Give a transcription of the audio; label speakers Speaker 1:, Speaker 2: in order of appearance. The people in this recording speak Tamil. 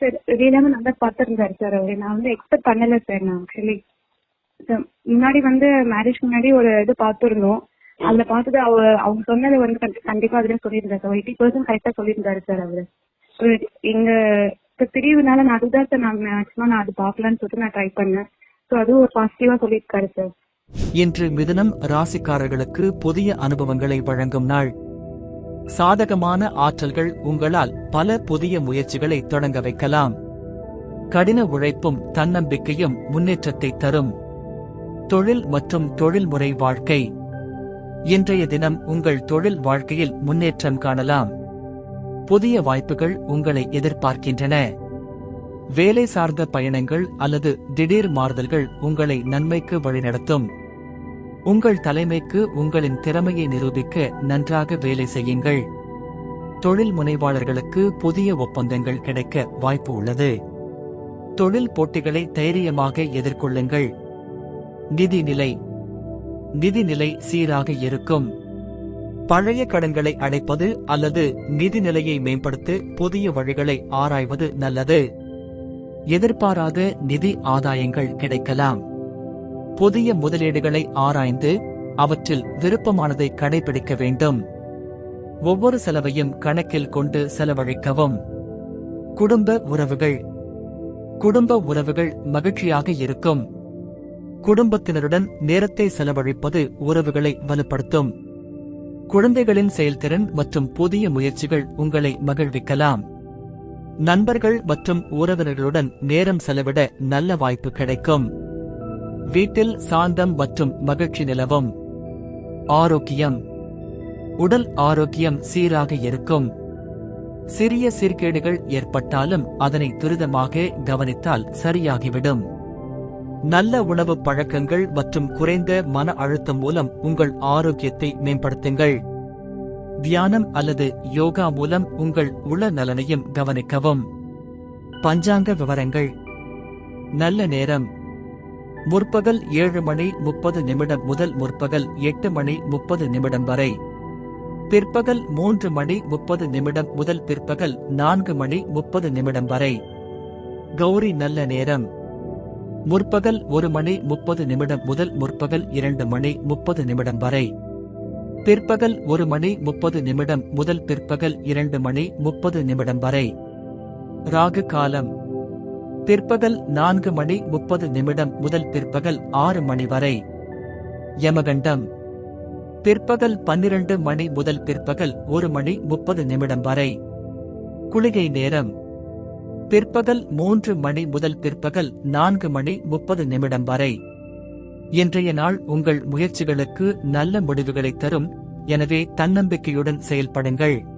Speaker 1: சார் வெளியிலாம நல்லா பார்த்துருந்தாரு சார் அவரு. நான் வந்து எக்ஸ்பெக்ட் பண்ணல சார் நான் ஆக்சுவலி முன்னாடி வந்து மேரேஜ் முன்னாடி ஒரு இது பார்த்துருந்தோம். அதுல பார்த்தது அவ அவங்க சொன்னது வந்து கண்டிப்பா அதுல சொல்லியிருந்தாரு சார். எயிட்டி பர்சன்ட் கரெக்டா சொல்லியிருந்தாரு சார் அவரு. எங்க இப்ப பிரிவுனால நான் அதுதான் சார் நான் மேக்ஸிமம் நான் அது பார்க்கலான்னு சொல்லிட்டு நான் ட்ரை பண்ணேன். ஸோ அதுவும் ஒரு பாசிட்டிவா சொல்லியிருக்காரு சார்.
Speaker 2: இன்று மிதனம் ராசிக்காரர்களுக்கு புதிய அனுபவங்களை வழங்கும் நாள். சாதகமான ஆற்றல்கள் உங்களால் பல புதிய முயற்சிகளை தொடங்க வைக்கலாம். கடின உழைப்பும் தன்னம்பிக்கையும் முன்னேற்றத்தை தரும். தொழில் மற்றும் தொழில்முறை வாழ்க்கை. இன்றைய தினம் உங்கள் தொழில் வாழ்க்கையில் முன்னேற்றம் காணலாம். புதிய வாய்ப்புகள் உங்களை எதிர்பார்க்கின்றன. வேலை சார்ந்த பயணங்கள் அல்லது திடீர் மாறுதல்கள் உங்களை நன்மைக்கு வழிநடத்தும். உங்கள் தலைமைக்கு உங்களின் திறமையை நிரூபிக்க நன்றாக வேலை செய்யுங்கள். தொழில் முனைவாளர்களுக்கு புதிய ஒப்பந்தங்கள் கிடைக்க வாய்ப்பு உள்ளது. தொழில் போட்டிகளை தைரியமாக எதிர்கொள்ளுங்கள். நிதி நிலை. நிதி நிலை சீராக இருக்கும். பழைய கடன்களை அடைப்பது அல்லது நிதி நிலையை மேம்படுத்த புதிய வழிகளை ஆராய்வது நல்லது. எதிர்பாராத நிதி ஆதாயங்கள் கிடைக்கலாம். புதிய முதலீடுகளை ஆராய்ந்து அவற்றில் விருப்பமானதை கடைபிடிக்க வேண்டும். ஒவ்வொரு செலவையும் கணக்கில் கொண்டு செலவழிக்கவும். குடும்ப உறவுகள். குடும்ப உறவுகள் மகிழ்ச்சியாக இருக்கும். குடும்பத்தினருடன் நேரத்தை செலவழிப்பது உறவுகளை வலுப்படுத்தும். குழந்தைகளின் செயல்திறன் மற்றும் புதிய முயற்சிகள் உங்களை மகிழ்விக்கலாம். நண்பர்கள் மற்றும் உறவினர்களுடன் நேரம் செலவிட நல்ல வாய்ப்பு கிடைக்கும். வீட்டில் சாந்தம் மற்றும் மகிழ்ச்சி நிலவும். ஆரோக்கியம். உடல் ஆரோக்கியம் சீராக இருக்கும். சிறிய சீர்கேடுகள் ஏற்பட்டாலும் அதனை துரிதமாக கவனித்தால் சரியாகிவிடும். நல்ல உணவு பழக்கங்கள் மற்றும் குறைந்த மன அழுத்தம் மூலம் உங்கள் ஆரோக்கியத்தை மேம்படுத்துங்கள். தியானம் அல்லது யோகா மூலம் உங்கள் உள நலனையும் கவனிக்கவும். பஞ்சாங்க விவரங்கள். நல்ல நேரம். முற்பகல் ஏழு மணி முப்பது நிமிடம் முதல் முற்பகல் எட்டு மணி முப்பது நிமிடம் வரை. பிற்பகல் மூன்று மணி முப்பது நிமிடம் முதல் பிற்பகல் நான்கு மணி முப்பது நிமிடம் வரை. கௌரி நல்ல நேரம். முற்பகல் ஒரு மணி முப்பது நிமிடம் முதல் முற்பகல் இரண்டு மணி முப்பது நிமிடம் வரை. பிற்பகல் ஒரு மணி முப்பது நிமிடம் முதல் பிற்பகல் இரண்டு மணி முப்பது நிமிடம் வரை. ராகு காலம். பிற்பகல் நான்கு மணி முப்பது நிமிடம் முதல் பிற்பகல் ஆறு மணி வரை. யமகண்டம். பிற்பகல் பன்னிரண்டு மணி முதல் பிற்பகல் ஒரு மணி முப்பது நிமிடம் வரை. குளிகை நேரம். பிற்பகல் மூன்று மணி முதல் பிற்பகல் நான்கு மணி முப்பது நிமிடம் வரை. இன்றைய நாள் உங்கள் முயற்சிகளுக்கு நல்ல முடிவுகளை தரும். எனவே தன்னம்பிக்கையுடன் செயல்படுங்கள்.